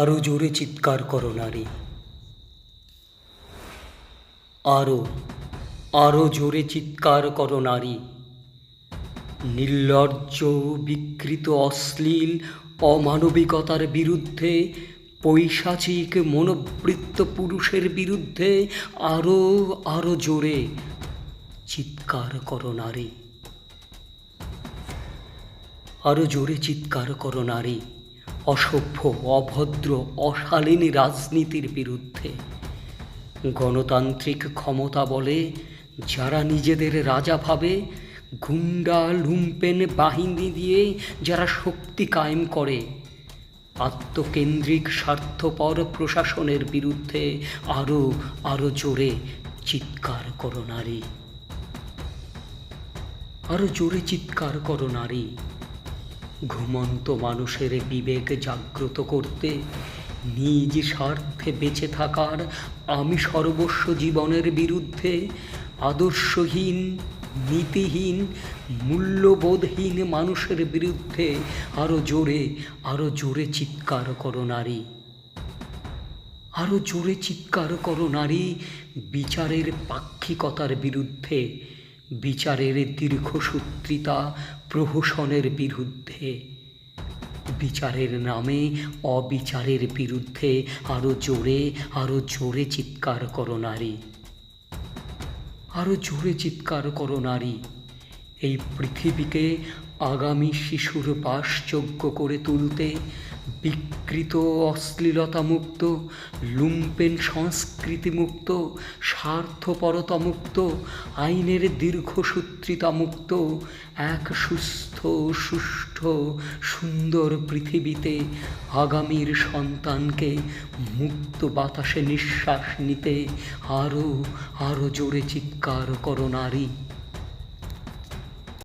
আরও জোরে চিৎকার করো নারী। আরও আরও জোরে চিৎকার করো নারী। নির্লজ্জ, বিকৃত, অশ্লীল, অমানবিকতার বিরুদ্ধে, পৈশাচিক, মনোবৃত্ত পুরুষের বিরুদ্ধে আরও আরও জোরে চিৎকার করো নারী। আরও জোরে চিৎকার করো নারী। অসভ্য, অভদ্র, অশালীন রাজনীতির বিরুদ্ধে। গণতান্ত্রিক ক্ষমতা বলে যারা নিজেদের রাজা ভাবে, গুন্ডা লুম্পেন বাহিনী দিয়ে যারা শক্তি কায়েম করে, আত্মকেন্দ্রিক স্বার্থপর প্রশাসনের বিরুদ্ধে আরও আরও জোরে চিৎকার করো নারী। আরও জোরে চিৎকার করো নারী। ঘুমন্ত মানুষের বিবেক জাগ্রত করতে, নিজ স্বার্থে বেঁচে থাকার আমি সর্বস্ব জীবনের বিরুদ্ধে আদর্শহীন, নীতিহীন, মূল্যবোধহীন মানুষের বিরুদ্ধে আরও জোরে আরও জোরে চিৎকার করো নারী। আরও জোরে চিৎকার করো নারী, বিচারের পাক্ষিকতার বিরুদ্ধে বিচারের দীর্ঘসূত্রিতা প্রহসনের বিরুদ্ধে। বিচারের নামে অবিচারের বিরুদ্ধে আরও জোরে আরও জোরে চিৎকার করো নারী। আরও জোরে চিৎকার করো নারী। এই পৃথিবীকে আগামী শিশুর বাসযোগ্য করে তুলতে বিকৃত, অশ্লীলতামুক্ত, লুম্পেন সংস্কৃতিমুক্ত, স্বার্থপরতামুক্ত, আইনের দীর্ঘসূত্রিতামুক্ত, এক সুস্থ সুষ্ঠু, সুন্দর পৃথিবীতে আগামীর সন্তানকে মুক্ত বাতাসে নিঃশ্বাস নিতে আরও আরও জোরে চিৎকার করো নারী।